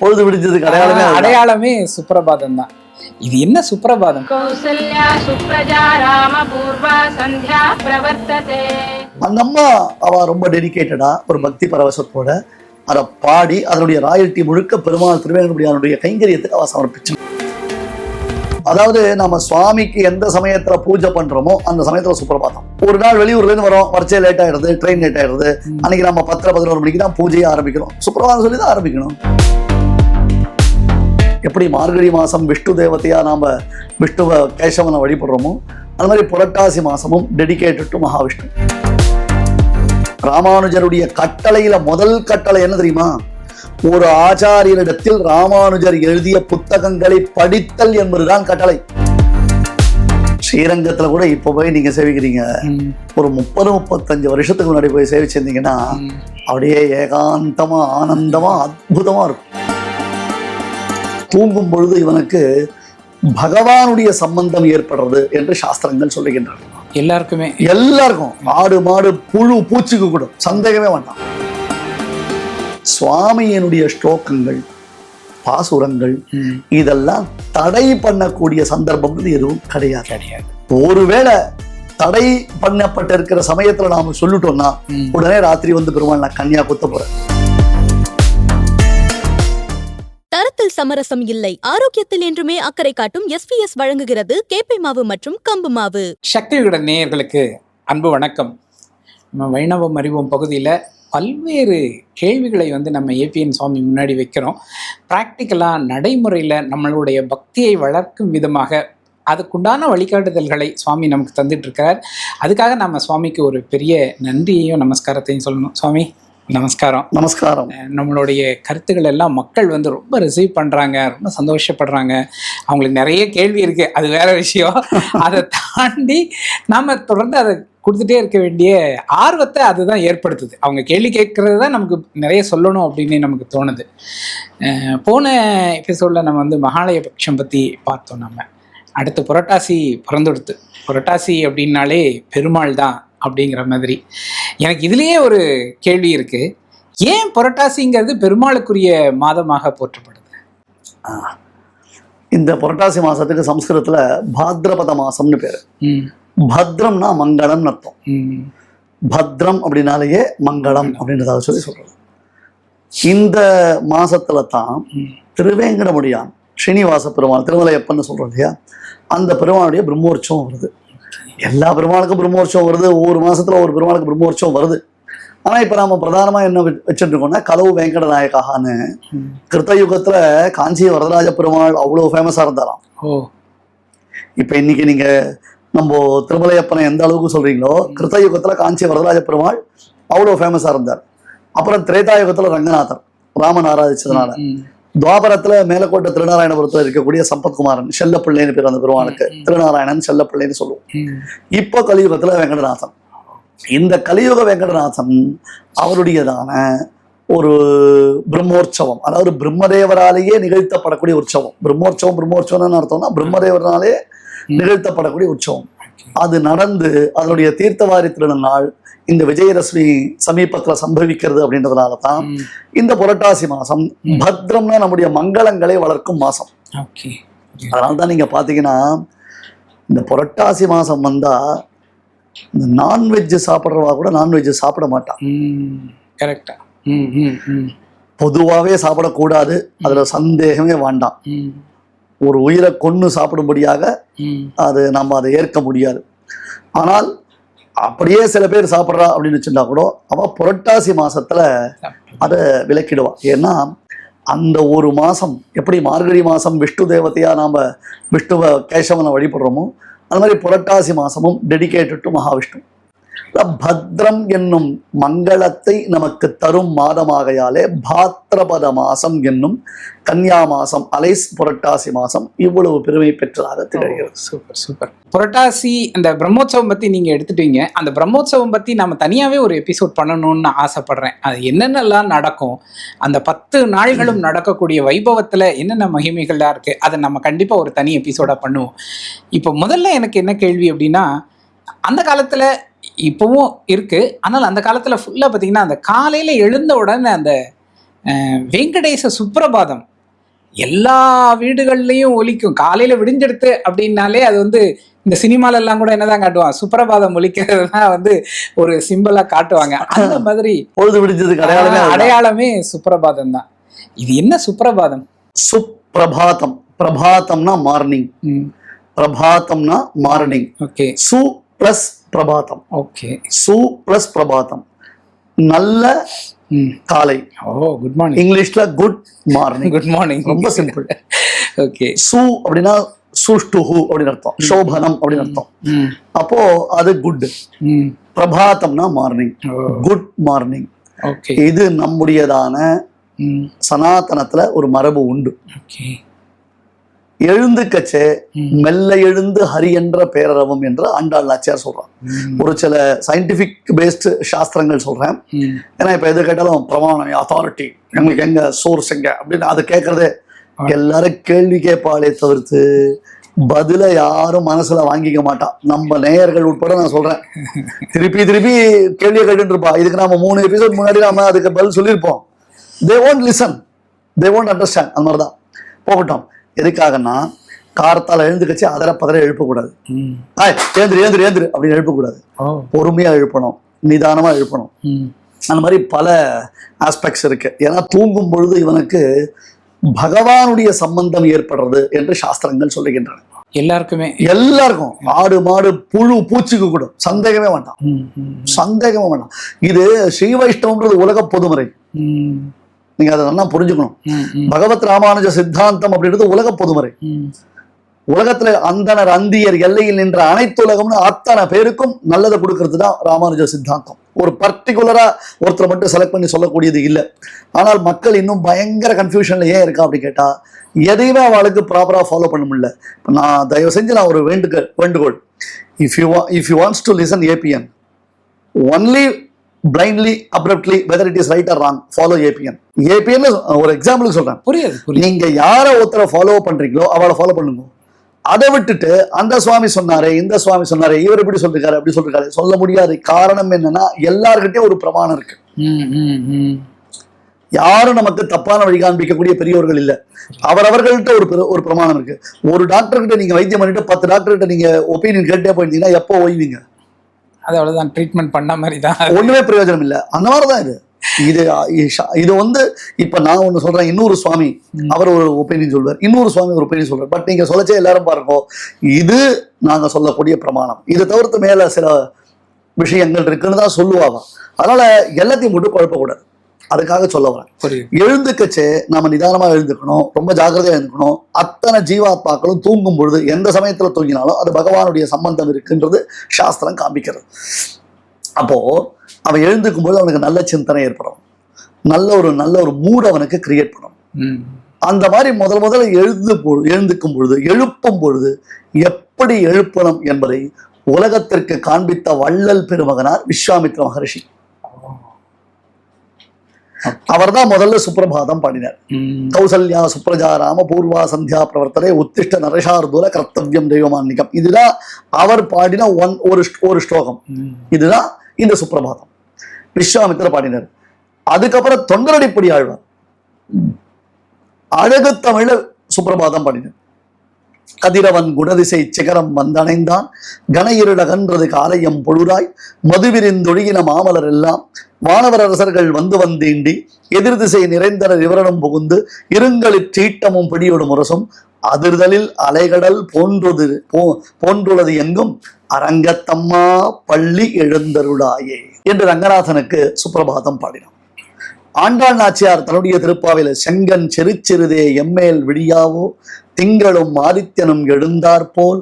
பொழுது விடிஞ்சதுக்கு அடையாளமே அடையாளமே சுப்பிரபாதம் தான் இது என்ன சுப்பிரபாதம்? அந்த அம்மா அவ ரொம்ப டெடிக்கேட்டடா ஒரு பக்தி பரவசத்தோட அதை பாடி அதனுடைய ராயல்ட்டி முழுக்க பெருமாள் திருவேங்கனுடைய கைங்கரியத்துக்கு அவ சமர்ப்பிச்சு. அதாவது நம்ம சுவாமிக்கு எந்த சமயத்துல பூஜை பண்றோமோ அந்த சமயத்துல சுப்பிரபாதம். ஒரு நாள் வெளியூர்ல இருந்து வரோம் வரிசை லேட் ஆயிடுது ட்ரெயின் லேட் ஆயிடுது. அன்னைக்கு நம்ம பத்தரை பதினோரு மணிக்கு தான் பூஜையை ஆரம்பிக்கணும். சுப்பிரபாதம் சொல்லி தான் ஆரம்பிக்கணும். எப்படி மார்கழி மாசம் விஷ்ணு தேவதையா நாம விஷ்ணுவ கேசவனை வழிபடுறோமோ அந்த மாதிரி புரட்டாசி மாசமும் டெடிகேட்டட் டு மகாவிஷ்ணு. ராமானுஜருடைய கட்டளையில முதல் கட்டளை என்ன தெரியுமா? ஒரு ஆச்சாரியரிடத்தில் ராமானுஜர் எழுதிய புத்தகங்களை படித்தல் என்பதுதான் கட்டளை. ஸ்ரீரங்கத்துல கூட இப்ப போய் நீங்க சேவிக்கிறீங்க. ஒரு முப்பது முப்பத்தஞ்சு வருஷத்துக்கு முன்னாடி போய் சேவிச்சிருந்தீங்கன்னா. அப்படியே ஏகாந்தமா ஆனந்தமா அற்புதமா இருக்கும். தூங்கும் பொழுது இவனுக்கு பகவானுடைய சம்பந்தம் ஏற்படுறது என்று சாஸ்திரங்கள் சொல்லுகின்றன. எல்லாருக்குமே. எல்லாருக்கும். ஆடு மாடு புழு பூச்சிக்கு கூட. சந்தேகமே வேண்டாம். சுவாமியினுடைய ஸ்லோகங்கள் பாசுரங்கள் இதெல்லாம் தடை பண்ணக்கூடிய சந்தர்ப்பம் எதுவும் கிடையாது. கிடையாது. ஒருவேளை தடை பண்ணப்பட்டிருக்கிற சமயத்துல நாம சொல்லிட்டோம்னா. உடனே ராத்திரி வந்து பெருமாள் நான் கன்னியா குத்த போறேன். தரத்தில் சமரசம் இல்லை. ஆரோக்கியத்தில் என்றுமே அக்கறை காட்டும் எஸ்பிஎஸ் வழங்குகிறது கேப்பை மாவு மற்றும் கம்பு மாவு. சக்தி விகடன் நேயர்களுக்கு அன்பு வணக்கம். நம்ம வைணவம் அறிவோம் பகுதியில் பல்வேறு கேள்விகளை வந்து நம்ம ஏபிஎன் சுவாமி முன்னாடி வைக்கிறோம். ப்ராக்டிக்கலாக நடைமுறையில் நம்மளுடைய பக்தியை வளர்க்கும் விதமாக அதுக்குண்டான வழிகாட்டுதல்களை சுவாமி நமக்கு தந்துட்டு இருக்கார். அதுக்காக நம்ம சுவாமிக்கு ஒரு பெரிய நன்றியையும் நமஸ்காரத்தையும் சொல்லணும். சுவாமி. நமஸ்காரம். நமஸ்காரம். நம்மளுடைய கருத்துக்கள் எல்லாம் மக்கள் வந்து ரொம்ப ரிசீவ் பண்ணுறாங்க ரொம்ப சந்தோஷப்படுறாங்க. அவங்களுக்கு நிறைய கேள்வி இருக்கு. அது வேற விஷயம். அதை தாண்டி நாம தொடர்ந்து அதை கொடுத்துட்டே இருக்க வேண்டிய ஆர்வத்தை அதுதான் ஏற்படுத்துது. அவங்க கேள்வி கேட்கறது தான் நமக்கு நிறைய சொல்லணும் அப்படின்னு நமக்கு தோணுது. போன எபிசோடில் நம்ம வந்து மகாலய பட்சம் பற்றி பார்த்தோம் நம்ம. அடுத்து புரட்டாசி பிறந்துடுத்து. புரட்டாசி அப்படின்னாலே பெருமாள் தான். அப்படிங்கிற மாதிரி. எனக்கு இதுலேயே ஒரு கேள்வி இருக்கு. ஏன் புரட்டாசிங்கிறது பெருமாளுக்குரிய மாதமாக போற்றப்படுது? இந்த புரட்டாசி மாசத்துக்கு சம்ஸ்கிருதத்துல பாத்ரபத மாசம்னு பேரு. பத்ரம்னா மங்களம்னு அர்த்தம். பத்ரம் அப்படின்னாலேயே மங்களம் அப்படின்றத சொல்லி சொல்றது இந்த மாசத்துல தான். திருவேங்கடமுடியான் ஸ்ரீனிவாச பெருமாள் திருமலையப்பன்னு சொல்றோம் இல்லையா? அந்த பெருமாளுடைய பிரம்மோற்சவம் வருது. எல்லா பெருமாளுக்கும் பிரம்மோற்சவம் வருது. ஒவ்வொரு மாசத்துல ஒரு பெருமாளுக்கு பிரம்மோற்சவம் வருது. ஆனா இப்ப நாம பிரதானமா என்ன வச்சு- வச்சுட்டு இருக்கோம்னா கலவு வெங்கட நாயகான்னு ம். கிருத்தயுகத்துல காஞ்சி வரதராஜ பெருமாள் அவ்வளவு ஃபேமஸா இருந்தாராம். ஓ. இப்ப இன்னைக்கு நீங்க நம்ம திருமலையப்பனை எந்த அளவுக்கு சொல்றீங்களோ கிருத்தயுகத்துல காஞ்சி வரதராஜ பெருமாள் அவ்வளவு ஃபேமஸா இருந்தார். அப்புறம் திரேதாயுகத்துல ரங்கநாதர் ராமன் ஆராதிச்சதுனால. துவாபரத்துல மேலக்கோட்டை திருநாராயணபுரத்துல இருக்கக்கூடிய சம்பத்குமாரன் செல்லப்பிள்ளைன்னு பேர் அந்த பெருமாளுக்கு. திருநாராயணன் செல்லப்பிள்ளைன்னு சொல்லுவோம். இப்போ கலியுகத்துல வெங்கடநாதன் இந்த கலியுக வெங்கடநாதன் அவருடையதான ஒரு பிரம்மோற்சவம் அதாவது பிரம்மதேவராலேயே நிகழ்த்தப்படக்கூடிய உற்சவம். பிரம்மோற்சவம் பிரம்மோற்சவம்னு அர்த்தம்னா பிரம்மதேவராலே நிகழ்த்தப்படக்கூடிய உற்சவம். அது நடந்து அதனுடைய தீர்த்தவாரி திருநாள் இந்த விஜயதசமி சமீபத்துல சம்பவிக்கிறது அப்படின்றதுனால தான். இந்த புரட்டாசி மாசம் பத்ரம்னா நம்முடைய மங்களங்களை வளர்க்கும் மாசம். அதனால தான் நீங்க பாத்தீங்கன்னா இந்த புரட்டாசி மாசம் வந்தா இந்த நான்வெஜ் சாப்பிட்றவா கூட நான்வெஜ் சாப்பிட மாட்டான் கரெக்டா பொதுவாகவே சாப்பிடக்கூடாது. அதுல சந்தேகமே வேண்டாம். ஒரு உயிரை கொன்று சாப்பிடும்படியாக அது நம்ம அதை ஏற்க முடியாது. ஆனால் அப்படியே சில பேர் சாப்பிட்றா அப்படின்னு வச்சுட்டா கூட அவ புரட்டாசி மாசத்துல அதை விலக்கிடுவா ஏன்னா அந்த ஒரு மாசம் எப்படி மார்கழி மாசம் விஷ்ணு தேவதையா நாம விஷ்ணுவ கேசவனை வழிபடுறோமோ அது மாதிரி புரட்டாசி மாசமும் டெடிகேட்டட் டு மகாவிஷ்ணு. பத்ரம் என்னும் மங்களத்தை நமக்கு தரும் மாதமாகையாலே பாத்ரபத மாசம் என்னும் கன்னியா மாசம் அலைஸ் புரட்டாசி மாசம் இவ்வளவு பெருமை பெற்றதாக திகழ்கிறது. Super super. புரட்டாசி அந்த பிரம்மோற்சவம் பத்தி நீங்க எடுத்துட்டீங்க. அந்த பிரம்மோற்சவம் பத்தி நம்ம தனியாவே ஒரு எபிசோட் பண்ணணும்னு ஆசைப்படுறேன். அது என்னென்னலாம் நடக்கும் அந்த பத்து நாள்களும் நடக்கக்கூடிய வைபவத்துல என்னென்ன மகிமைகள்லாம் இருக்கு அதை நம்ம கண்டிப்பா ஒரு தனி எபிசோடா பண்ணுவோம். இப்போ முதல்ல எனக்கு என்ன கேள்வி அப்படின்னா அந்த காலத்துல இப்பவும் இருக்கு. ஆனால் அந்த காலத்துல ஃபுல்லா பாத்தீங்கன்னா அந்த காலையில எழுந்த உடனே அந்த வெங்கடேச சுப்ரபாதம் எல்லா வீடுகள்லயும் ஒலிக்கும். காலையில விடிஞ்செடுத்து அப்படின்னாலே அது வந்து இந்த சினிமால எல்லாம் கூட என்னதான் காட்டுவான்? சுப்பிரபாதம் ஒலிக்கிறது தான் வந்து ஒரு சிம்பிளா காட்டுவாங்க. அந்த மாதிரி பொழுது விடிஞ்சதுக்கு அடையாளமே. அடையாளமே சுப்பிரபாதம் தான். இது என்ன சுப்பிரபாதம்? சுப்பிரபாதம். பிரபாதம்னா மார்னிங் பிரபாதம்னா மார்னிங் ஓகே. சு பிளஸ் பிரபாதம். ஓகே சு பிளஸ் பிரபாதம். நல்ல காலை. ஓ குட் மார்னிங் இங்கிலீஷ்ல குட் மார்னிங் குட் மார்னிங் ரொம்ப simple. ஓகே சு அப்படின்னா சுஷ்டுஹு அப்படின்னு அர்த்தம். சோபனம் அப்படின்னு அர்த்தம். அப்போ அது குட் ம். பிரபாதம்னா மார்னிங் குட் மார்னிங் ஓகே இது நம்முடையதான சனாதனத்துல ஒரு மரபு உண்டு. ஓகே எழுந்துக்கச்சே ம். மெல்ல எழுந்து ஹரி என்ற பேரறவும் என்று ஆண்டாள் நாச்சியார் சொல்றான். ஒரு சில சயின்டிபிக் பேஸ்டு சாஸ்திரங்கள் சொல்றேன். ஏன்னா இப்ப எது கேட்டாலும் பிரமாணம் அத்தாரிட்டி எங்களுக்கு எங்க சோர்ஸ் எங்க? அப்படின்னு அது கேட்கறதே. எல்லாரும் கேள்வி கேட்பாளே தவிர்த்து பதில யாரும் மனசுல வாங்கிக்க மாட்டான். நம்ம நேயர்கள் உட்பட நான் சொல்றேன். திருப்பி திருப்பி கேள்வியை கேட்டுட்டு இருப்பா. இதுக்கு நாம மூணு எபிசோட் முன்னாடி நாம அதுக்கு பதில் சொல்லியிருப்போம். தே won't listen they won't understand அந்த மாதிரிதான். போகட்டும். எதுக்காகன்னா காரத்தால் எழுந்துக்கச்சு அதர பதற எழுப்பக்கூடாது ஏந்திரு ஏந்திரு ஏந்திரு அப்படின்னு எழுப்பக்கூடாது. பொறுமையா எழுப்பணும். நிதானமா எழுப்பணும். அந்த மாதிரி பல ஆஸ்பெக்ட்ஸ் இருக்கு. ஏன்னா தூங்கும் பொழுது இவனுக்கு பகவானுடைய சம்பந்தம் ஏற்படுறது என்று சாஸ்திரங்கள் சொல்லுகின்றன. எல்லாருக்குமே. எல்லாருக்கும். ஆடு மாடு புழு பூச்சிக்கு கூட. சந்தேகமே வேண்டாம். சந்தேகமே வேண்டாம். இது ஸ்ரீ வைஷ்ணவன்றது உலக பொதுமுறை. நீங்க அதை நல்லா புரிஞ்சுக்கணும். பகவத் ராமானுஜ சித்தாந்தம் அப்படின்றது உலக பொதுமுறை. உலகத்துல அந்தனர் அந்தியர் எல்லையில் நின்ற அனைத்து உலகம்னு அத்தனை பேருக்கும் நல்லதை கொடுக்கறது தான் ராமானுஜ சித்தாந்தம். ஒரு பர்டிகுலரா ஒருத்தரை மட்டும் செலக்ட் பண்ணி சொல்லக்கூடியது இல்லை. ஆனால் மக்கள் இன்னும் பயங்கர கன்ஃபியூஷன்ல ஏன் இருக்கா அப்படி கேட்டா எதையுமே அவளுக்கு ப்ராப்பரா ஃபாலோ பண்ண முடியல. இப்ப நான் தயவு செஞ்சு நான் ஒரு வேண்டுகோள். வேண்டுகோள் if you if you wants to listen ABN only blindly abruptly whether it is right or wrong follow ABN ABN ஒரு எக்ஸாம்பிளுக்கு சொல்றேன். புரியுது நீங்க யார ஒருத்தரை ஃபாலோ பண்றீங்களோ அவளை ஃபாலோ பண்ணுங்க. அதை விட்டுட்டு அந்த சுவாமி சொன்னாரே இந்த சுவாமி சொன்னாரே இவர் இப்படி சொல்லிருக்காரு அப்படி சொல்லிருக்காரு சொல்ல முடியாது காரணம் என்னன்னா எல்லார்கிட்டயும் ஒரு பிரமாணம் இருக்கு. ம் ம் ம். யாரும் நமக்கு தப்பான வழி காண்பிக்கக்கூடிய பெரியவர்கள் இல்ல. அவரவர்கள்ட்ட ஒரு ஒரு பிரமாணம் இருக்கு. ஒரு டாக்டர் கிட்ட நீங்க வைத்தியம் பண்ணிட்டு பத்து டாக்டர் கிட்ட நீங்க ஒப்பீனியன் கேட்டே போயிருந்தீங்கன்னா எப்போ ஓய்வீங்க? அது அவ்வளவுதான் ட்ரீட்மெண்ட் பண்ண மாதிரி தான் ஒண்ணுமே பிரயோஜனம் இல்ல. அந்த மாதிரிதான் இது. இது இது வந்து இப்ப நான் ஒண்ணு சொல்றேன் இன்னொரு சுவாமி அவர் ஒரு ஒப்பீனியன் சொல்வார். இன்னொரு சுவாமி ஒரு ஒப்பீனியன் சொல்வார் பட் நீங்க சொல்லச்சே எல்லாரும் பாருங்க இது நாங்க சொல்லக்கூடிய பிரமாணம். இதை தவிர்த்து மேல சில விஷயங்கள் இருக்குன்னு தான் சொல்லுவாங்க. அதனால எல்லாத்தையும் மட்டும் குழப்பக்கூடாது. அதுக்காக சொல்ல வரேன். எழுந்துக்கச்சே நம்ம நிதானமா எழுந்துக்கணும் ரொம்ப ஜாக்கிரதையா எழுந்துக்கணும். அத்தனை ஜீவாத்மாக்களும் தூங்கும் பொழுது எந்த சமயத்துல தூங்கினாலும் அது பகவானுடைய சம்பந்தம் இருக்குன்றது சாஸ்திரம் காமிக்கிறது. அப்போ அவன் எழுந்துக்கும் பொழுது அவனுக்கு நல்ல சிந்தனை ஏற்படும். நல்ல ஒரு நல்ல ஒரு மூட் அவனுக்கு கிரியேட் பண்ணும். அந்த மாதிரி முதல் முதல்ல எழுந்து எழுந்துக்கும் பொழுது எழுப்பும் பொழுது எப்படி எழுப்பணும் என்பதை உலகத்திற்கு காண்பித்த வள்ளல் பெருமகனார் விஸ்வாமித்ர மகரிஷி. அவர்தான் முதல்ல சுப்பிரபாதம் பாடினார். கௌசல்யா சுப்ரஜா ராம பூர்வா சந்தியா பிரவர்த்தனை உத்திஷ்ட நரசார்தூல கர்த்தவியம் தெய்வமான்னிகம் இதுதான் அவர் பாடின ஒன் ஒரு ஒரு ஸ்லோகம். இதுதான் இந்த சுப்பிரபாதம். விஸ்வாமித்திர பாடினார். அதுக்கப்புறம் தொண்டரடிப்படி ஆழ்வார். அழகு தமிழ்ல சுப்பிரபாதம் பாடினார். கதிரவன் குணதிசை சிகரம் வந்தணைந்தான். கன இருளகன்றது காலையம் பொழுராய் மதுவிரிந்தொழுகின மாமலர் எல்லாம் வானவர் அரசர்கள் வந்து வந்தீண்டி எதிர் திசை நிறைந்தனர் விவரணம் புகுந்து இருங்களிற் சீட்டமும் பிடியோடு முரசும். அதிர்தலில் அலைகடல் போன்றது போ- போன்றுள்ளது எங்கும். அரங்கத்தம்மா பள்ளி எழுந்தருளாயே. என்று ரங்கநாதனுக்கு சுப்பிரபாதம் பாடினான். ஆண்டாள் நாச்சியார் தன்னுடைய திருப்பாவில செங்கன் செருச்சிறுதே எம்மேல் விடியாவோ திங்களும் ஆதித்யனும் எழுந்தாற்போல்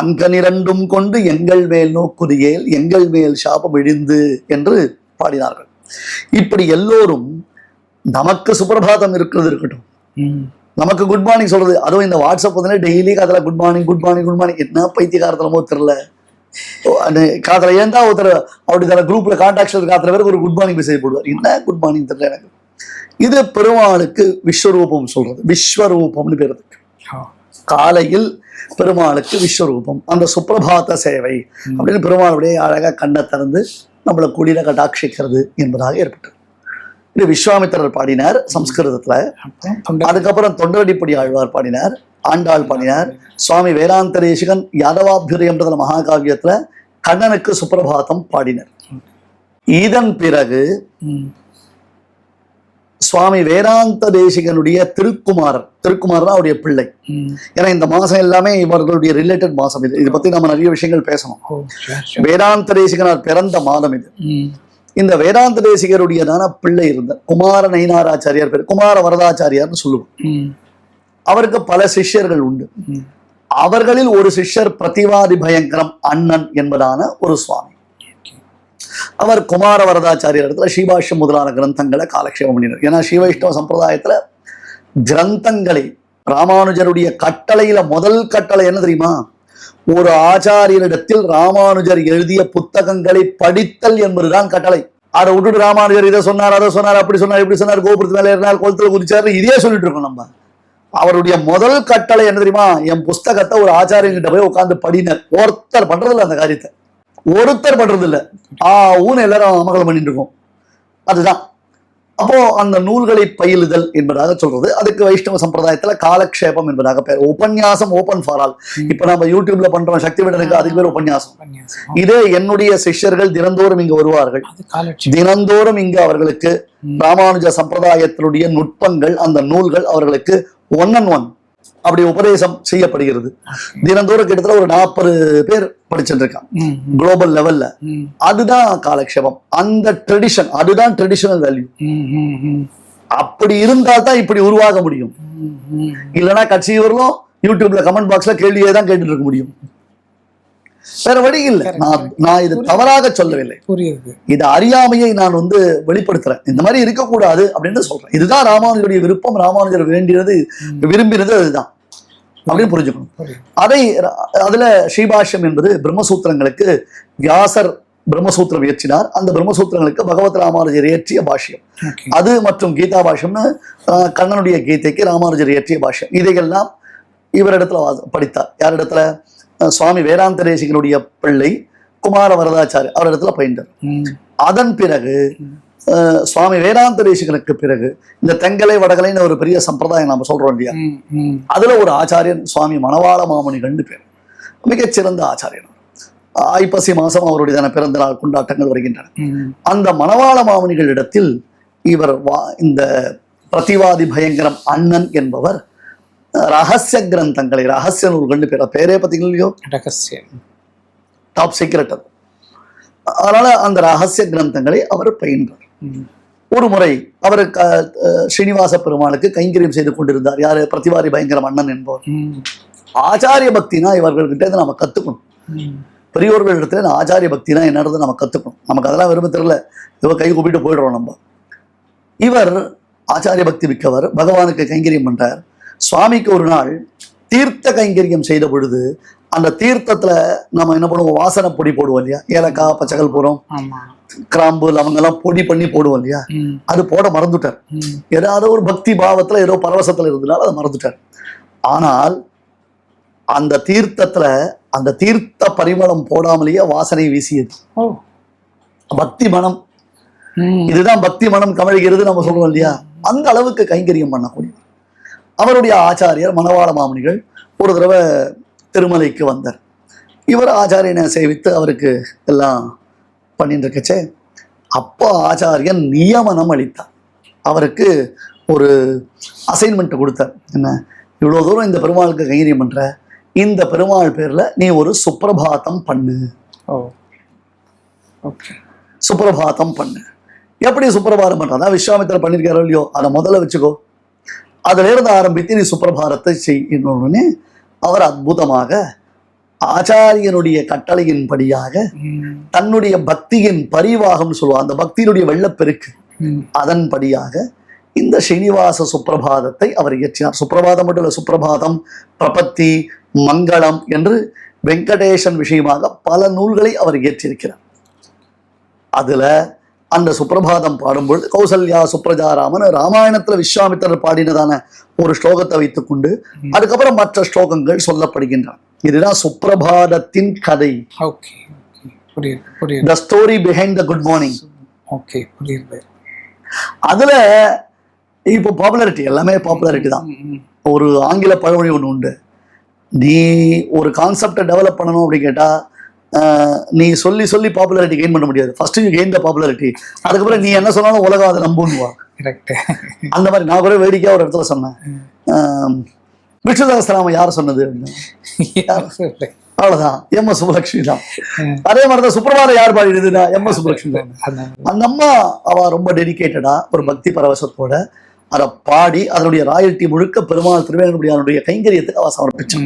அங்கனிரண்டும் கொண்டு எங்கள் மேல் நோக்குதியேல் எங்கள் மேல் சாபம் இழிந்து என்று பாடினார்கள். இப்படி எல்லோரும் நமக்கு சுப்பிரபாதம் இருக்கிறது இருக்கட்டும். நமக்கு குட் மார்னிங் சொல்றது. அதுவும் இந்த வாட்ஸ்அப் வந்து டெய்லி காதல good morning good morning good morning. என்ன பைத்தியகாரத்தனமோ தெரியல. அந்த காதல ஏன்டா ஒருத்தர் அப்படி தர குரூப்ல கான்டாக்ட்ல இருக்க அத்தனை பேருக்கு ஒரு குட் மார்னிங் மெசேஜ் போடுவார்? என்ன குட் மார்னிங் தெரியல எனக்கு. இது பெருமாளுக்கு விஸ்வரூபம் சொல்றது. விஸ்வரூபம்னு பேர். காலையில் பெருமாளுக்கு விஸ்வரூபம். அந்த சுப்பிரபாத சேவை அப்படின்னு பெருமாளுடைய அழகா கண்ணை திறந்து நம்மளை குளிர கட்டாட்சிக்கிறது என்பதாக ஏற்பட்டது. இது விஸ்வாமித்திரர் பாடினார் சம்ஸ்கிருதத்துல. அதுக்கப்புறம் தொண்டரடிப்படி ஆழ்வார் பாடினார். ஆண்டாள் பாடினார் சுவாமி வேதாந்த தேசிகன் யாதவாபியுதயம்ன்றதுல மகாகாவியத்துல கண்ணனுக்கு சுப்பிரபாதம் பாடினர் இதன் பிறகு. சுவாமி வேதாந்த தேசிகனுடைய திருக்குமாரர் திருக்குமாரர் தான் அவருடைய பிள்ளை. ஏன்னா இந்த மாசம் எல்லாமே இவர்களுடைய ரிலேட்டட் மாசம் இது இதை பத்தி நம்ம நிறைய விஷயங்கள் பேசணும். வேதாந்த தேசிகனார் பிறந்த மாதம் இது. இந்த வேதாந்த தேசிகருடையதான பிள்ளை இருந்த குமார நயினாராச்சாரியார் பேர் குமார வரதாச்சாரியார்னு சொல்லுவோம். அவருக்கு பல சிஷ்யர்கள் உண்டு. அவர்களில் ஒரு சிஷ்யர் பிரதிவாதி பயங்கரம் அண்ணன் என்பதான ஒரு சுவாமி. அவர் குமார வரதாச்சாரியர் இடத்துல ஸ்ரீபாஷ்யம் முதலான கிரந்தங்களை காலக்ஷேபம் பண்ணினார். ஏன்னா ஸ்ரீவைஷ்ணவ சம்பிரதாயத்துல கிரந்தங்களை ராமானுஜருடைய கட்டளையில முதல் கட்டளை என்ன தெரியுமா? ஒரு ஆச்சாரியரிடத்தில் ராமானுஜர் எழுதிய புத்தகங்களை படித்தல் என்பதுதான் கட்டளை. அதை விட்டுட்டு ராமானுஜர் இதை சொன்னார் அதை சொன்னார் அப்படி சொன்னார் இப்படி சொன்னார் கோபுரத்து மேல ஏறினார் குளத்துல குதிச்சார் இதே சொல்லிட்டு இருக்கோம் நம்ம. அவருடைய முதல் கட்டளை என்ன தெரியுமா? என் புஸ்தகத்தை ஒரு ஆச்சாரியங்கிட்ட போய் உட்கார்ந்து படினர் ஒருத்தர் பண்றதில்ல அந்த காரியத்தை. ஒருத்தர் பண்றது இல்ல ஆ ஊன்னு எல்லாரும் அமகலம் பண்ணிட்டு இருக்கோம் அதுதான். அப்போ அந்த நூல்களை பயிலுதல் என்பதாக சொல்றது. அதுக்கு வைஷ்ணவ சம்பிரதாயத்துல காலக்ஷேபம் என்பதாக பேர் உபன்யாசம் ஓபன் ஃபார் ஆல் இப்ப நம்ம யூடியூப்ல பண்றோம். சக்தி விடனுக்கு அதுக்கு பேர் உபன்யாசம். இதே என்னுடைய சிஷ்யர்கள் தினந்தோறும் இங்கு வருவார்கள். தினந்தோறும் இங்கு அவர்களுக்கு ராமானுஜ சம்பிரதாயத்தினுடைய நுட்பங்கள் அந்த நூல்கள் அவர்களுக்கு ஒன் அண்ட் ஒன் அப்படி உபதேசம் செய்யப்படுகிறது தினந்தோறும் கிட்டத்தட்ட ஒரு நாற்பது பேர் படிச்சுட்டு இருக்கான். குளோபல் லெவல்ல. அதுதான் காலக்ஷேபம் அந்த ட்ரெடிஷன் அதுதான் ட்ரெடிஷனல் வேல்யூ. அப்படி இருந்தால் தான் இப்படி உருவாக முடியும். இல்லைன்னா கட்சி வரலும் யூடியூப்ல கமெண்ட் பாக்ஸ்ல கேள்வியே தான் கேட்டுட்டு இருக்க முடியும் வேற வழி இல்லை. நான் நான் இது தவறாக சொல்லவில்லை. புரியுது. இது அறியாமையை நான் வந்து வெளிப்படுத்துறேன். இந்த மாதிரி இருக்கக்கூடாது அப்படின்னு சொல்றேன். இதுதான் ராமானுஜருடைய விருப்பம். ராமானுஜர் வேண்டியது விரும்பினது அதுதான். அப்படின்னு புரிஞ்சுக்கணும். அதை அதுல ஸ்ரீபாஷ்யம் என்பது பிரம்மசூத்திரங்களுக்கு வியாசர் பிரம்மசூத்திரம் இயற்றினார். அந்த பிரம்மசூத்திரங்களுக்கு பகவத் ராமானுஜர் இயற்றிய பாஷ்யம். அது மற்றும் கீதா பாஷ்யம்னு கண்ணனுடைய கீதைக்கு ராமானுஜர் இயற்றிய பாஷ்யம். இதையெல்லாம் இவரிடத்துல படித்தார். யாரிடத்துல? சுவாமி வேதாந்த தேசிகனுடைய பிள்ளை குமார வரதாச்சாரி அவரிடத்துல பயின்றார் ம். அதன் பிறகு சுவாமி வேதாந்த தேசிகனுக்கு பிறகு இந்த தெங்கலை வடகலைன்னு ஒரு பெரிய சம்பிரதாயம் நம்ம சொல்றோம் இல்லையா. அதுல ஒரு ஆச்சாரியன் சுவாமி மணவாள மாமுனிகள்னு பேர் மிகச்சிறந்த ஆச்சாரியன் அவர். ஐப்பசி மாசம் அவருடைய பிறந்த நாள் கொண்டாட்டங்கள் வருகின்றன. அந்த மணவாள மாமுனிகளிடத்தில் இவர் வா இந்த பிரதிவாதி பயங்கரம் அண்ணன் என்பவர் ரகசிய கிரந்தங்களை ரகசிய நூல்கள்னு பேர். பேரே பார்த்தீங்களா இல்லையோ? ரகசியம். டாப் சீக்ரெட் அது. அதனால அந்த ரகசிய கிரந்தங்களை அவர் பயின்றார். ஒரு முறை அவர் ஸ்ரீனிவாச பெருமாளுக்கு கைங்கரியம் செய்து கொண்டிருந்தார். யாரு? பிரதிவாதி பயங்கரம் அண்ணன் என்பவர். ஆச்சாரிய பக்தினா இவர்கள்கிட்ட இருந்து நம்ம கத்துக்கணும். பெரியோர்களிடத்துல இந்த ஆச்சாரிய பக்தினா என்னன்றது நம்ம கத்துக்கணும். நமக்கு அதெல்லாம் விரும்ப தெரியல. இவ கை கூப்பிட்டு போயிடுறோம் நம்ம. இவர் ஆச்சாரிய பக்தி மிக்கவர். பகவானுக்கு கைங்கரியம் பண்றார். சுவாமிக்கு ஒரு நாள் தீர்த்த கைங்கரியம் செய்த பொழுது அந்த தீர்த்தத்துல நம்ம என்ன பண்ணுவோம்? வாசனை பொடி போடுவோம் இல்லையா? ஏலக்காய் பச்சைகள் போடுறோம் ஆமா. கிராம்பு லவங்கெல்லாம் பொடி பண்ணி போடுவோம் இல்லையா. அது போட மறந்துட்டார். ஏதாவது ஒரு பக்தி பாவத்துல ஏதோ பரவசத்துல இருந்தனால அதை மறந்துட்டார். ஆனால் அந்த தீர்த்தத்துல அந்த தீர்த்த பரிமளம் போடாமலேயே வாசனை வீசியது. பக்தி மனம். இதுதான் பக்தி மனம் கமழ்கிறது நம்ம சொல்றோம் இல்லையா? அந்த அளவுக்கு கைங்கரியம் பண்ணக்கூடியவர் அவருடைய ஆச்சாரியர் மணவாள மாமுனிகள் ஒரு தடவை திருமலைக்கு வந்தார். இவர் ஆச்சாரியனை சேவித்து அவருக்கு எல்லாம் பண்ணிட்டு இருக்கச்சே அப்போ ஆச்சாரியன் நியமனம் அளித்தார். அவருக்கு ஒரு அசைன்மெண்ட் கொடுத்தார். என்ன? இவ்வளோ தூரம் இந்த பெருமாளுக்கு கைங்கரியம் பண்ற இந்த பெருமாள் பேர்ல நீ ஒரு சுப்பிரபாதம் பண்ணு. சுப்பிரபாதம் பண்ணு. எப்படி சுப்பிரபாதம் பண்றதா விஸ்வாமித்திரர் பண்ணிருக்காரோ இல்லையோ அதை முதல்ல வச்சுக்கோ. அதுல இருந்து ஆரம்பித்து நீ சுப்பிரபாதத்தை செய்யணும்னு அவர் அற்புதமாக ஆச்சாரியனுடைய கட்டளையின்படியாக ம். தன்னுடைய பக்தியின் பரிவாகம்னு சொல்லுவாங்க அந்த பக்தியினுடைய வெள்ளப்பெருக்கு. அதன்படியாக இந்த ஸ்ரீனிவாச சுப்பிரபாதத்தை அவர் இயற்றினார் சுப்பிரபாதம் மட்டும் இல்லை சுப்பிரபாதம் பிரபத்தி மங்களம் என்று வெங்கடேசன் விஷயமாக பல நூல்களை அவர் இயற்றியிருக்கிறார் அதுல அந்த சுப்பிரபாதம் பாடும்பொழுது கௌசல்யா சுப்ரஜாராமன் ராமாயணத்துல விஸ்வாமித்திரர் பாடினதான ஒரு ஸ்லோகத்தை வைத்துக்கொண்டு அதுக்கப்புறம் மற்ற ஸ்லோகங்கள் சொல்லப்படுகின்றன. இதுதான் சுப்பிரபாதத்தின் கதை. The story behind the good morning okay புரியுது. அதுல இப்போ பாப்புலாரிட்டி எல்லாமே பாப்புலாரிட்டி தான். ஒரு ஆங்கில பழமொழி ஒன்று உண்டு. நீ ஒரு கான்செப்டை டெவலப் பண்ணணும் அப்படின்னு கேட்டா ஆஹ், நீ சொல்லி சொல்லி பாப்புலாரிட்டி கெயின் பண்ண முடியாது. First you gain the popularity அதுக்கப்புறம் நீ என்ன சொன்னாலும் உலகம் அதை நம்புன்னுவா. அந்த மாதிரி நான் கூட வேடிக்கையா ஒரு இடத்துல சொன்னேன். ஆஹ், விஷ்ணு சகஸ்திரநாமம் யார் சொன்னது அப்படின்னு. அவ்வளவுதான். எம் எஸ் சுப்புலட்சுமி தான். அதே மாதிரி தான் சுப்பிரபாதம் யார் பாடிடுதுன்னா எம் எஸ் சுப்புலட்சுமி தான். அந்த- அம்மா அவ ரொம்ப டெடிகேட்டடா ஒரு பக்தி பரவசத்தோட அதை பாடி அதனுடைய ராயல்ட்டி முழுக்க பெருமாள் திருவேங்கடமுடியானுடைய கைங்கரியத்துக்கு அவ சமர்ப்பிச்சான்.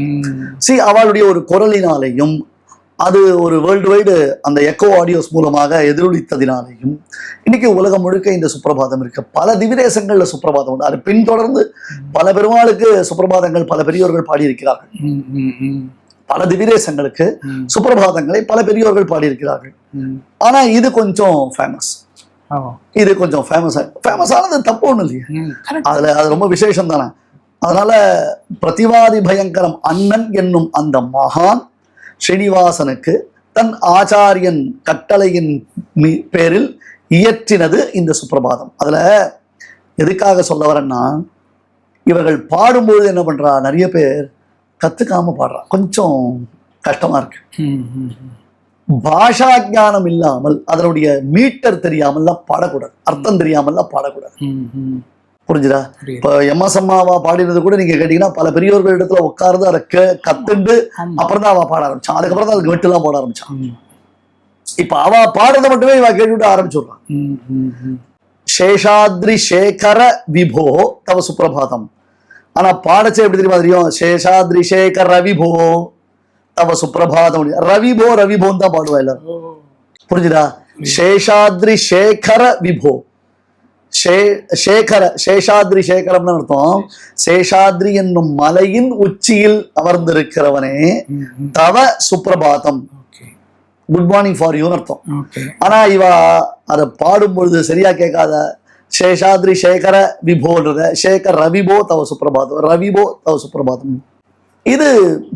சி அவளுடைய ஒரு குரலினாலேயும் அது ஒரு வேர்ல்டு வைடு அந்த எக்கோ ஆடியோஸ் மூலமாக எதிரொலித்ததினாலேயும் இன்னைக்கு உலகம் முழுக்க இந்த சுப்பிரபாதம் இருக்கு. பல திவிதேசங்கள்ல சுப்பிரபாதம் உண்டு. அது பின்தொடர்ந்து பல பெருமாளுக்கு சுப்பிரபாதங்கள் பல பெரியோர்கள் பாடியிருக்கிறார்கள். பல திவிதேசங்களுக்கு சுப்பிரபாதங்களை பல பெரியோர்கள் பாடியிருக்கிறார்கள். ஆனா இது கொஞ்சம் ஃபேமஸ் இது கொஞ்சம் ஃபேமஸ் ஃபேமஸ் ஆனது தப்பு ஒன்றும் இல்லையே. அதுல அது ரொம்ப விசேஷம் தானே. அதனால பிரதிவாதி பயங்கரம் அண்ணன் என்னும் அந்த மகான் ஸ்ரீனிவாசனுக்கு தன் ஆச்சாரியன் கட்டளையின் பேரில் இயற்றினது இந்த சுப்பிரபாதம். அதுல எதுக்காக சொல்ல வரேன்னா இவர்கள் பாடும்பொழுது என்ன பண்றா? நிறைய பேர் கத்துக்காம பாடுறா. கொஞ்சம் கஷ்டமா இருக்கு. பாஷா ஞானம் இல்லாமல் அதனுடைய மீட்டர் தெரியாமல்லாம் பாடக்கூடாது. அர்த்தம் தெரியாமல்லாம் பாடக்கூடாது. புரிஞ்சுதா. இப்போ எம்எஸ் அம்மாவா பாடினது கூட நீங்க கேட்டீங்கன்னா பல பெரியவர்கள் இடத்துல உட்கார்ந்து அதை கத்துண்டு. அப்புறம் தான் அவ பாட ஆரம்பிச்சான் அதுக்கப்புறம் தான் அதுக்கு வெட்டுலாம் போட ஆரம்பிச்சான் இப்ப அவ பாடுறதை மட்டுமே இவ கேட்டுவிட்டு ஆரம்பிச்சுடுறான். சேஷாத்ரி சேகர விபோ தவ சுப்பிரபாதம். ஆனா பாடச்சே எப்படி தெரியுமா தெரியும்? சேஷாத்ரி சேகர விபோ தவ சுப்பிரபாதம். ரவிபோ ரவிபோன்னு தான் பாடுவா எல்லாரும். புரிஞ்சுதா? சேஷாத்ரி சேகர விபோ. சே- சேகர சேஷாத்ரி சேகரம்னு அர்த்தம். சேஷாத்ரி என்னும் மலையின் உச்சியில் அமர்ந்திருக்கிறவனே. தவ சுப்பிரபாதம் குட் மார்னிங் ஃபார் யூன்னு அர்த்தம். ஆனா இவ அதை பாடும் பொழுது சரியா கேட்காத சேஷாத்ரி சேகர விபோன்றத சேகர் ரவிபோ தவ சுப்பிரபாதம் ரவிபோ தவ சுப்பிரபாதம் இது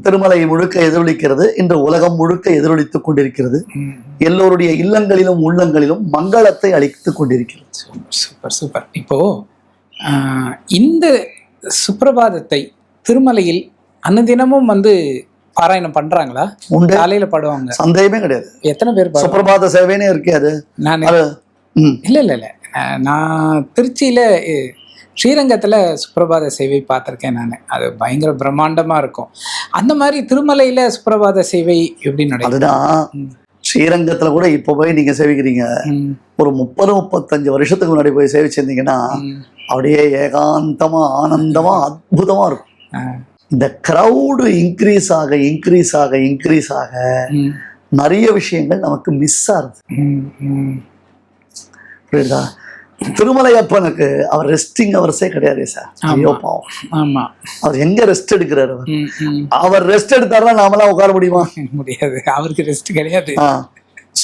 திருமலை முழுக்க எதிரொலிக்கிறது. இன்று உலகம் முழுக்க எதிரொலித்துக் கொண்டிருக்கிறது. எல்லோருடைய இல்லங்களிலும் உள்ளங்களிலும் மங்களத்தை அளித்துக் கொண்டிருக்கிறது. Super super. இப்போ இந்த சுப்பிரபாதத்தை திருமலையில் அன்னதினமும் வந்து பாராயணம் பண்றாங்களா? உண்டு. காலையில பாடுவாங்க. சந்தேகமே கிடையாது. எத்தனை பேர் சுப்பிரபாத சேவைனே இருக்கே அது நான் இல்ல இல்ல இல்ல. நான் திருச்சியில ஸ்ரீரங்கத்துல சுப்பிரபாத சேவை பார்த்திருக்கேன் நான். அது பயங்கர பிரம்மாண்டமா இருக்கும். அந்த மாதிரி திருமலையில சுப்பிரபாத சேவை எப்படி நடக்கும் அதுதான். ஸ்ரீரங்கத்துல கூட இப்ப போய் நீங்க சேவிக்கிறீங்க. ஒரு முப்பது முப்பத்தஞ்சு வருஷத்துக்கு முன்னாடி போய் சேவிச்சிருந்தீங்கன்னா. அப்படியே ஏகாந்தமா ஆனந்தமா அற்புதமா இருக்கும். இந்த கிரவுடு இன்க்ரீஸ் ஆக இன்க்ரீஸ் ஆக இன்க்ரீஸ் ஆக நிறைய விஷயங்கள் நமக்கு மிஸ் ஆகுது. புரியுதா? திருமலையப்பனுக்கு அவர் ரெஸ்டிங் அவர்ஸே கிடையாது சார் ஐயோ பாவம். ஆமா. அவர் எங்க ரெஸ்ட் எடுக்கிறாரு அவர். அவர் ரெஸ்ட் எடுத்தாருன்னா நாமெல்லாம் உட்கார முடியுமா? முடியாது. அவருக்கு ரெஸ்ட் கிடையாது.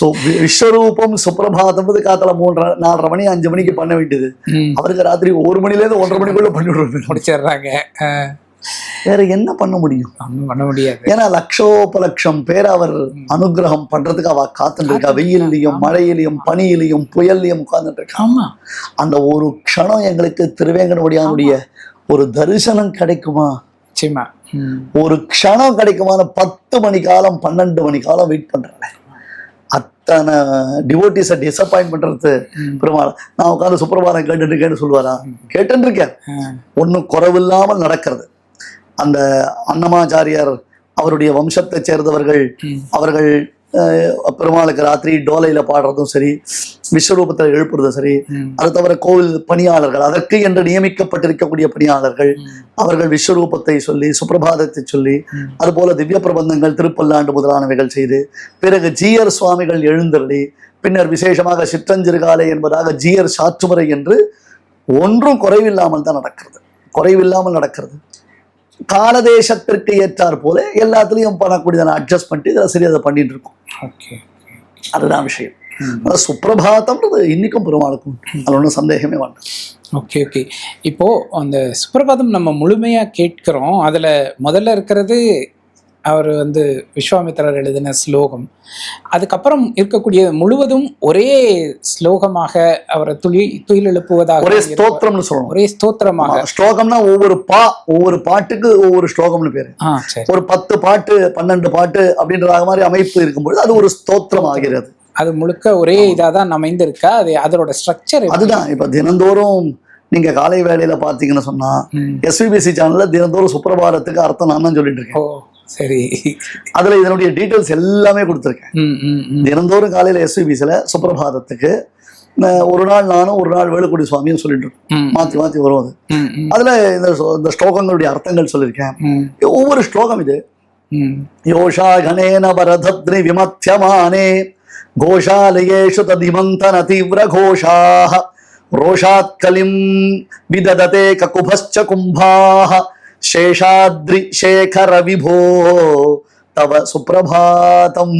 ஸோ விஸ்வரூபம் சுப்பிரபாதம்ன்றது காத்தல மூன்றரை நாலரை மணி அஞ்சு மணிக்கு பண்ண வேண்டியது. அவருக்கு ராத்திரி ஒரு மணிலேருந்து ஒன்றரை மணிக்குள்ள பண்ணி விடுறது. முடிச்சிடுறாங்க. வேற என்ன பண்ண முடியும்? பண்ண முடியாது. ஏன்னா லட்சோபலட்சம் பேர் அவர் அனுகிரகம் பண்றதுக்கு அவ காத்துட்டு இருக்கா வெயிலையும் மழையிலையும் பனியிலையும் புயல்லையும் உட்கார்ந்துட்டு இருக்கா ஆமா. அந்த ஒரு க்ஷணம் எங்களுக்கு திருவேங்கடமுடியானுடைய ஒரு தரிசனம் கிடைக்குமா? நிச்சயமா. ஒரு க்ஷணம் கிடைக்குமான பத்து மணி காலம் பன்னெண்டு மணி காலம் வெயிட் பண்றேன். அத்தனை டிவோட்டிஸை டிசப்பாயிண்ட் பண்றது. பெருமாள் நான் உட்காந்து சுப்பிரபாதம் கேட்டுட்டு இருக்கேன்னு சொல்லுவாரா? ஆஹ், ஒன்றும் குறைவில்லாமல் நடக்கிறது. அந்த அன்னமாச்சாரியார் அவருடைய வம்சத்தை சேர்ந்தவர்கள். அவர்கள் பெருமாளுக்கு ராத்திரி டோலையில பாடுறதும் சரி விஸ்வரூபத்தில் எழுப்புறதும் சரி அது தவிர கோவில் பணியாளர்கள் அதற்கு என்று நியமிக்கப்பட்டிருக்கக்கூடிய பணியாளர்கள் அவர்கள் விஸ்வரூபத்தை சொல்லி சுப்பிரபாதத்தை சொல்லி. அதுபோல திவ்ய பிரபந்தங்கள் திருப்பல்லாண்டு முதலானவைகள் செய்து பிறகு ஜீயர் சுவாமிகள் எழுந்தருளி பின்னர் விசேஷமாக சிற்றஞ்சிறுகாலை என்பதாக ஜீயர் சாற்றுமுறை என்று ஒன்றும் குறைவில்லாமல் தான் நடக்கிறது குறைவில்லாமல் நடக்கிறது காலதேசத்திற்கு ஏற்றார் போல எல்லாத்துலேயும் பண்ணக்கூடியதான அட்ஜஸ்ட் பண்ணிட்டு இதில் சரி அதை பண்ணிட்டு இருக்கோம். ஓகே அதுதான் விஷயம். சுப்பிரபாதம்ன்றது இன்னைக்கும் பெருமாளுக்கும் அது ஒன்றும் சந்தேகமே வேண்டாம். Okay okay. இப்போ அந்த சுப்பிரபாதம் நம்ம முழுமையா கேட்கிறோம். அதுல முதல்ல இருக்கிறது அவர் வந்து விஸ்வாமித்திரர் எழுதின ஸ்லோகம். அதுக்கப்புறம் இருக்கக்கூடிய முழுவதும் ஒரே ஸ்லோகமாக அவரை துளி துயில் எழுப்புவதாக ஒரே ஸ்தோத்திரம்னு சொல்லணும் ஒரே ஸ்தோத்திரமாக. ஸ்லோகம்னா ஒவ்வொரு பா ஒவ்வொரு பாட்டுக்கு ஒவ்வொரு ஸ்லோகம்னு பேரு. ஒரு பத்து பாட்டு பன்னெண்டு பாட்டு அப்படின்ற மாதிரி அமைப்பு இருக்கும்பொழுது அது ஒரு ஸ்தோத்திரம் ஆகிறது அது முழுக்க ஒரே இதாக தான் அமைந்திருக்கா. அது அதோட ஸ்ட்ரக்சர் அதுதான். இப்ப தினந்தோறும் நீங்க காலை வேலையில பாத்தீங்கன்னு சொன்னா எஸ்விபிசி சேனல்ல தினந்தோறும் சுப்பிரபாதத்துக்கு அர்த்தம் நான் தான் சொல்லிட்டு இருக்கேன். சரி. அதுல இதனுடைய டீட்டெயில்ஸ் எல்லாமே கொடுத்துருக்கேன். தினந்தோறும் காலையில எஸ்விபிஸ்ல சுப்பிரபாதத்துக்கு ஒரு நாள் நானும் ஒரு நாள் வேலுக்குடி சுவாமியும் சொல்லிட்டு மாத்தி மாத்தி வரும் அது. அதுல இந்த ஸ்லோகங்களுடைய அர்த்தங்கள் சொல்லியிருக்கேன். ஒவ்வொரு ஸ்லோகம் இது. யோஷா கணேன பரதத்னி விமத்தியமானே கோஷாலயேஷு ததிமந்தன தீவிர கோஷாக ரோஷாத் கலிம் விதததே ககுபஸ்ச கும்பாக சேஷாத்ரி சேகர விபோ தவ சுப்பிரபாதம்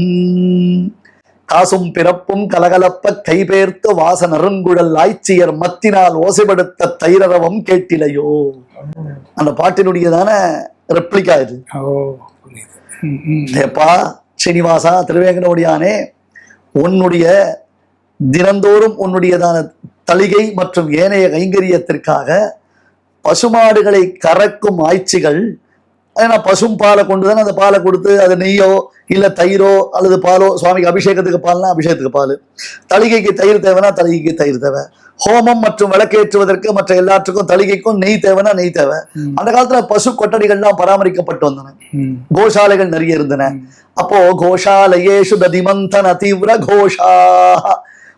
காசும் பிறப்பும் கலகலப்ப கைபேர்த்த வாசனருங்குழல் ஆய்ச்சியர் மத்தினால் ஓசைப்படுத்த தைரரவம் கேட்டிலையோ. அந்த பாட்டினுடையதான ரெப்ளிகா இது. ஏப்பா ஸ்ரீனிவாசா திருவேங்கடமுடியானே உன்னுடைய தினந்தோறும் உன்னுடையதான தளிகை மற்றும் ஏனைய கைங்கரியத்திற்காக பசுமாடுகளை கறக்கும் ஆய்ச்சிகள் ஏன்னா பசும் பாலை கொண்டு தானே அந்த பாலை கொடுத்து அது நெய்யோ இல்ல தயிரோ அல்லது பாலோ சுவாமிக்கு அபிஷேகத்துக்கு பால்னா அபிஷேகத்துக்கு பால். தளிகைக்கு தயிர் தேவைன்னா தளிகைக்கு தயிர் தேவை. ஹோமம் மற்றும் விளக்கேற்றுவதற்கு மற்ற எல்லாத்துக்கும் தளிகைக்கும் நெய் தேவைன்னா நெய் தேவை. அந்த காலத்துல பசு கொட்டடிகள்லாம் பராமரிக்கப்பட்டு வந்தன. கோஷாலைகள் நிறைய இருந்தன. அப்போ கோஷாலயேஷு ததிமந்தன தீவிர கோஷா.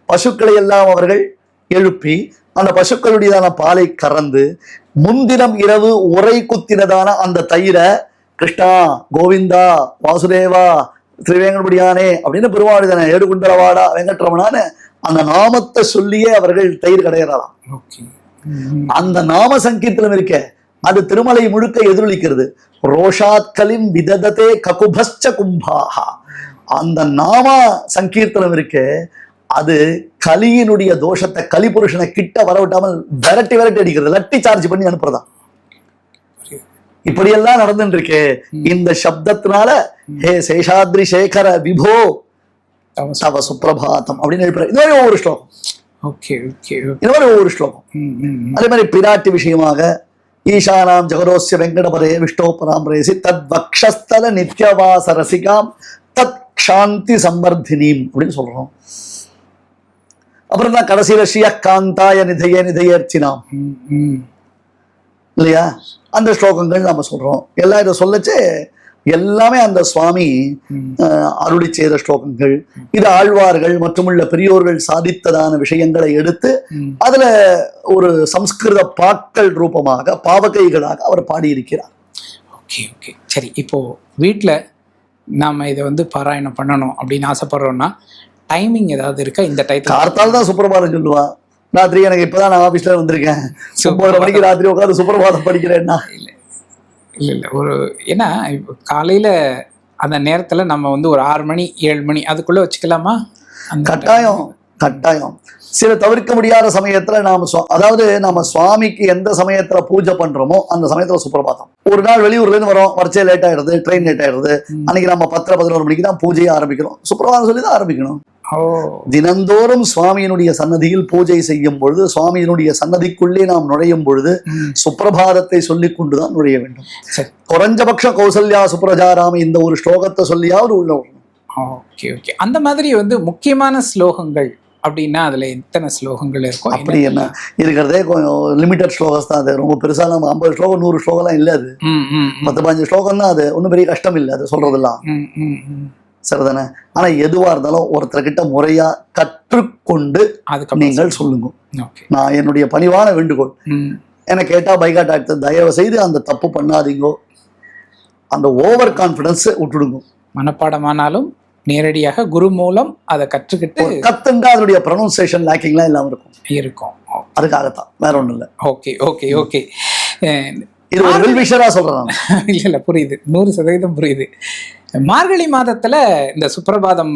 பசுக்களை எல்லாம் அவர்கள் எழுப்பி அந்த பசுக்களுடையதான பாலை கறந்து முன்தினம் இரவு உரை குத்தினதான அந்த தயிரை கிருஷ்ணா கோவிந்தா வாசுதேவா திருவேங்கடமுடியானே அப்படின்னு பெருமாளுதானே ஏடுகுண்டரவாடா வெங்கட்ரமணான்னு அந்த நாமத்தை சொல்லியே அவர்கள் தயிர் கடையறாளாம் ஓகே. ம் அந்த நாம சங்கீர்த்தனம் இருக்க அது திருமலை முழுக்க எதிரொலிக்கிறது. ரோஷாத்கலிம் விதததே ககுபஸ்ச கும்பாஹா. அந்த நாம சங்கீர்த்தனம் இருக்கே அது கலியினுடைய தோஷத்தை கலிபுருஷனை கிட்ட வரவிட்டாமல் விரட்டி விரட்டி அடிக்கிறது லட்டி சார்ஜ் பண்ணி அனுப்புறதா இப்படியெல்லாம் நடந்துட்டு இருக்கே இந்த சப்தத்தினால ஹே சேஷாத்ரி சேகர விபோ. தவ சுப்பிரபாதம் அப்படின்னு இது மாதிரி ஒவ்வொரு ஸ்லோகம். ஓகே மாதிரி ஒவ்வொரு ஸ்லோகம். அதே மாதிரி பிராட்டி விஷயமாக ஈசானாம் ஜெகரோஸ்ய வெங்கடபதே விஷ்ணோ பராமரேசி தத் வக்ஷஸ்தல நித்யவாச ரசிகாம் தத் சாந்தி சம்பர்தினீம் அப்படின்னு சொல்றோம். அப்புறம் தான் கடைசியில ஸ்ரீய காந்தாய நிதைய நிதையர்ச்சினாம் ம் ம். இல்லையா? அந்த ஸ்லோகங்கள் நம்ம சொல்றோம். எல்லாம் இதை சொல்லச்சு எல்லாமே அந்த சுவாமி அருளி செய்த ஸ்லோகங்கள். இது ஆழ்வார்கள் மற்றுமுள்ள பெரியோர்கள் சாதித்ததான விஷயங்களை எடுத்து. அதுல ஒரு சம்ஸ்கிருத பாக்கள் ரூபமாக பாவகைகளாக அவர் பாடியிருக்கிறார். Okay okay. சரி இப்போ வீட்டில் நாம இதை வந்து பாராயணம் பண்ணணும் அப்படின்னு ஆசைப்படுறோம்னா டைமிங் ஏதாவது இருக்கா? இந்த டைத்தில் கார்த்தால் தான் சுப்பிரபாதம் சொல்லுவா. ராத்திரி எனக்கு இப்பதான் நான் ஆபீஸ்ல வந்திருக்கேன் ஒன்பதரை மணிக்கு ராத்திரி உட்காந்து சுப்பிரபாதம் படிக்கிறேன்னா. இல்லை இல்லை ஒரு ஏன்னா இப்போ காலையில் அந்த நேரத்தில் நம்ம வந்து ஒரு ஆறு மணி ஏழு மணி அதுக்குள்ளே வச்சுக்கலாமா? கட்டாயம் கட்டாயம். சில தவிர்க்க முடியாத சமயத்துல நாம அதாவது நாம சுவாமிக்கு எந்த சமயத்துல பூஜை பண்றோமோ அந்த சமயத்துல சுப்பிரபாதம். ஒரு நாள் வெளியூர்ல இருந்து வரோம் வரச்சே லேட் ஆயிடுது ட்ரெயின் லேட் ஆயிடுது. அன்னைக்கு நம்ம பத்தரை பதினோரு மணிக்கு தான் பூஜையை ஆரம்பிக்கிறோம் சுப்பிரபாதம் சொல்லி தான் ஆரம்பிக்கணும். தினந்தோறும் சுவாமியினுடைய சன்னதியில் பூஜை செய்யும் பொழுது சுவாமியினுடைய சன்னதிக்குள்ளே நாம் நுழையும் பொழுது சுப்பிரபாதத்தை சொல்லிக் கொண்டுதான் நுழைய வேண்டும். குறைஞ்சபட்ச கௌசல்யா சுப்ரஜாராம இந்த ஒரு ஸ்லோகத்தை சொல்லியாவது உள்ள. Okay okay. அந்த மாதிரி வந்து முக்கியமான ஸ்லோகங்கள் அப்படின்னா அதுல எத்தனை ஸ்லோகங்கள் இருக்கும் அப்படி என்ன? இருக்கிறதே கொஞ்சம் லிமிட்டட் ஸ்லோகஸ் தான் அது. ரொம்ப பெருசா நம்ம ஐம்பது ஸ்லோகம் நூறு ஸ்லோகம்லாம் இல்லை அது. பத்து பதினஞ்சு ஸ்லோகம் தான் அது ஒன்றும் பெரிய கஷ்டம் இல்லை அது சொல்றதெல்லாம். ம், ம், ம். சரிதானே? ஆனா எதுவா இருந்தாலும் ஒருத்தர்கிட்ட முறையா கற்றுக்கொண்டு அதுக்கப்புறம் நீங்கள் சொல்லுங்க. நான் என்னுடைய பணிவான வேண்டுகோள். ம். என்ன கேட்டா பைகாட் ஆக்ட் தயவு செய்து அந்த தப்பு பண்ணாதீங்கோ. அந்த ஓவர் கான்ஃபிடன்ஸ் விட்டுடுங்க. மனப்பாடமானாலும் நேரடியாக குரு மூலம் அதை கற்றுக்கிட்டு கத்துண்டா அதனுடைய ப்ரொனவுன்சியேஷன் லேக்கிங்லாம் இல்லாம இருக்கும். இருக்கும். அதுக்காகத்தான். வேற ஒண்ணும் இல்லை. Okay okay okay. இது ஒரு வெல்விஷரா சொல்றேன் நான். இல்ல இல்ல புரியுது. நூறு சதவீதம் புரியுது. மார்கழி மாதத்துல இந்த சுப்பிரபாதம்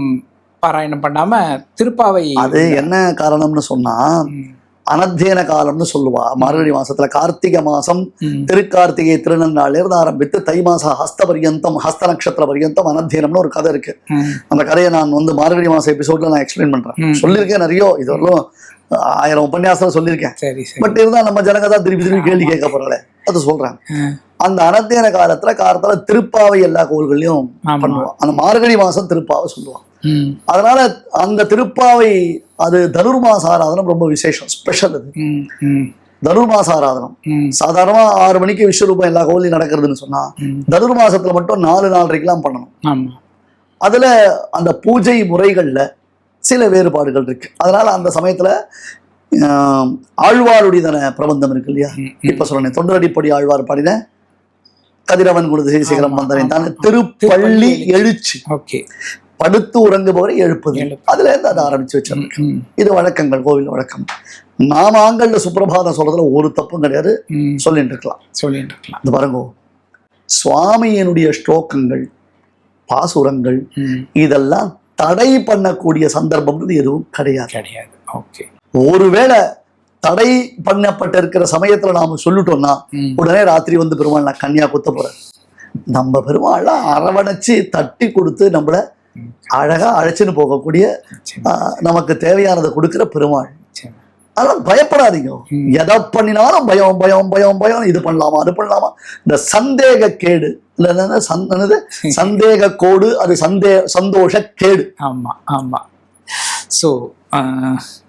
பாராயணம் பண்ணாம திருப்பாவை அது என்ன காரணம்னு சொன்னா ம், அனத்தியன காலம்னு சொல்லுவா மார்கழி மாசத்துல கார்த்திகை மாசம். திருக்கார்த்திகை திருநன்னாள் இருந்து ஆரம்பித்து தை மாசம் ஹஸ்த பரியந்தம் ஹஸ்த நட்சத்திர பரியந்தம் அனத்தியனம்னு ஒரு கதை இருக்கு. அந்த கதையை நான் வந்து மார்கழி மாசம் எபிசோட்ல நான் எக்ஸ்பிளைன் பண்றேன். சொல்லியிருக்கேன் நிறைய இது வரலும் ஆயிரம் உபன்யாசம் சொல்லியிருக்கேன் பட் இருந்தா நம்ம ஜனங்க தான் திருப்பி திருப்பி கேள்வி கேட்க போறோம்ல அது சொல்றேன். அந்த அனத்தியன காலத்துல காலத்துல திருப்பாவை எல்லா கோவில்கள்லயும் ஆமா. பண்ணுவான் அந்த மார்கழி மாசம் திருப்பாவை சொல்லுவான். அதனால அந்த திருப்பாவை அது தனுர்மாச ஆராதனம் ரொம்ப விசேஷம் ஸ்பெஷல் அது. தனுர்மாச ஆராதனம். சாதாரணமா ஆறு மணிக்கு விஸ்வரூபம் எல்லா கோவிலையும் நடக்கிறதுன்னு சொன்னா ம். தனுர் மாசத்துல மட்டும் நாலு நாலரைக்கெல்லாம் பண்ணணும் அதுல அந்த பூஜை முறைகள்ல சில வேறுபாடுகள் இருக்கு அதனால அந்த சமயத்துல ஆஹ், ஆழ்வாருடையதான பிரபந்தம் இருக்கு இல்லையா. இப்ப சொல்றேன் தொண்டரடிப்படி ஆழ்வார் பாடின கதிரவன் குருது சிகரம் ஆமா, வந்தனை தான் ஆமா. திருப்பள்ளி திருப்பள்ளி எழுச்சி ஓகே படுத்து உறங்குபவரை எழுப்புது. எழுப்பு. அதுல இருந்து அதை ஆரம்பிச்சு வச்சிருக்கேன். இது வழக்கங்கள் கோவில் வழக்கம். நாம ஆண்கள்ல சுப்பிரபாதம் சொல்றதுல ஒரு தப்பும் கிடையாது. சொல்லிட்டு இருக்கலாம் சொல்லிட்டு இருக்கலாம் இந்த பாருங்க. சுவாமியினுடைய ஸ்லோகங்கள் பாசுரங்கள். இதெல்லாம் தடை பண்ணக்கூடிய சந்தர்ப்பம்ன்றது எதுவும் கிடையாது. கிடையாது. ஓகே. ஒருவேளை தடை பண்ணப்பட்டிருக்கிற சமயத்துல நாம சொல்லிட்டோம்னா. உடனே ராத்திரி வந்து பெருமாள் நான் கன்னியா குத்த போறேன். நம்ம பெருமாள்லாம் அரவணைச்சு தட்டி கொடுத்து நம்மள அழகா அழைச்சின்னு போகக்கூடிய நமக்கு தேவையானதை கொடுக்கிற பெருமாள். அதெல்லாம் பயப்படாதீங்க. எதை பண்ணினாலும் பயம் பயம் பயம் பயம் இது பண்ணலாமா அது பண்ணலாமா? இந்த சந்தேக கேடு. இல்ல என்னது சந்- என்னது? சந்தேக கோடு அது சந்தே சந்தோஷ கேடு. ஆமா ஆமா. ஸோ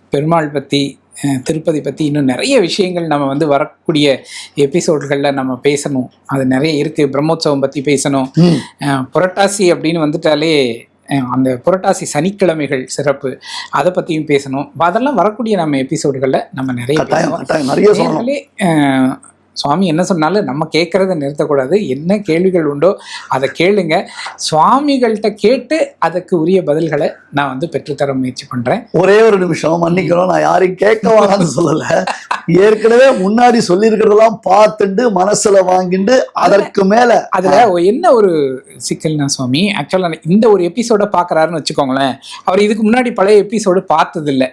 பெருமாள் பத்தி திருப்பதி பத்தி இன்னும் நிறைய விஷயங்கள் நம்ம வந்து வரக்கூடிய எபிசோட்களில் நம்ம பேசணும். அது நிறைய இருக்கு. பிரம்மோற்சவம் பத்தி பேசணும். புரட்டாசி அப்படின்னு வந்துட்டாலே அந்த புரட்டாசி சனிக்கிழமைகள் சிறப்பு. அதை பற்றியும் பேசணும். அதெல்லாம் வரக்கூடிய நம்ம எபிசோடுகளில் நம்ம நிறைய நிறைய சுவாமி என்ன சொன்னாலும் நம்ம கேட்கறத நிறுத்தக்கூடாது. என்ன கேள்விகள் உண்டோ அதை கேளுங்க. சுவாமிகள்கிட்ட கேட்டு அதுக்கு உரிய பதில்களை நான் வந்து பெற்றுத்தர முயற்சி பண்றேன். ஒரே ஒரு நிமிஷம் மன்னிக்கணும். நான் யாரையும் கேட்க வேணாம்னு சொல்லல. ஏற்கனவே முன்னாடி சொல்லியிருக்கிறதெல்லாம் பார்த்துட்டு மனசுல வாங்கிட்டு அதற்கு மேல. அதுல என்ன ஒரு சிக்கல்னா சுவாமி ஆக்சுவலா இந்த ஒரு எபிசோட பாக்குறாருன்னு வச்சுக்கோங்களேன். அவர் இதுக்கு முன்னாடி பழைய எபிசோடு பார்த்தது இல்ல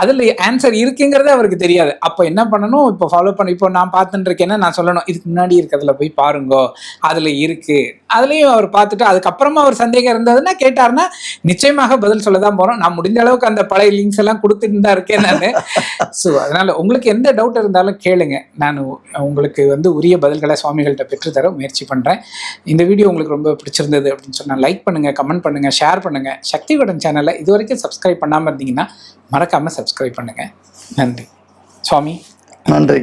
அதுல ஆன்சர் இருக்குங்கிறதே அவருக்கு தெரியாது. அப்போ என்ன பண்ணணும்? இப்போ ஃபாலோ பண்ண இப்போ நான் பார்த்துட்டு என்ன நான் சொல்லணும்? இதுக்கு முன்னாடி இருக்கிறதுல போய் பாருங்கோ. அதுல இருக்கு. அதுலயும் அவர் பார்த்துட்டு அதுக்கப்புறமா அவர் சந்தேகம் இருந்ததுன்னா கேட்டாருன்னா நிச்சயமாக பதில் சொல்ல தான் போறோம். நான் முடிஞ்ச அளவுக்கு அந்த பழைய லிங்க்ஸ் எல்லாம் கொடுத்துட்டு தான் இருக்கேன் நான். ஸோ அதனால உங்களுக்கு எந்த டவுட் இருந்தாலும் கேளுங்க. நான் உங்களுக்கு வந்து உரிய பதில்களை சுவாமிகள்கிட்ட பெற்றுத்தர முயற்சி பண்றேன். இந்த வீடியோ உங்களுக்கு ரொம்ப பிடிச்சிருந்தது அப்படின்னு சொன்னா லைக் பண்ணுங்க கமெண்ட் பண்ணுங்க ஷேர் பண்ணுங்க. சக்தி வடன் சேனலை இது வரைக்கும் சப்ஸ்கிரைப் பண்ணாம இருந்தீங்கன்னா மறக்காம சப்ஸ்கிரைப் பண்ணுங்க. நன்றி. சுவாமி. நன்றி.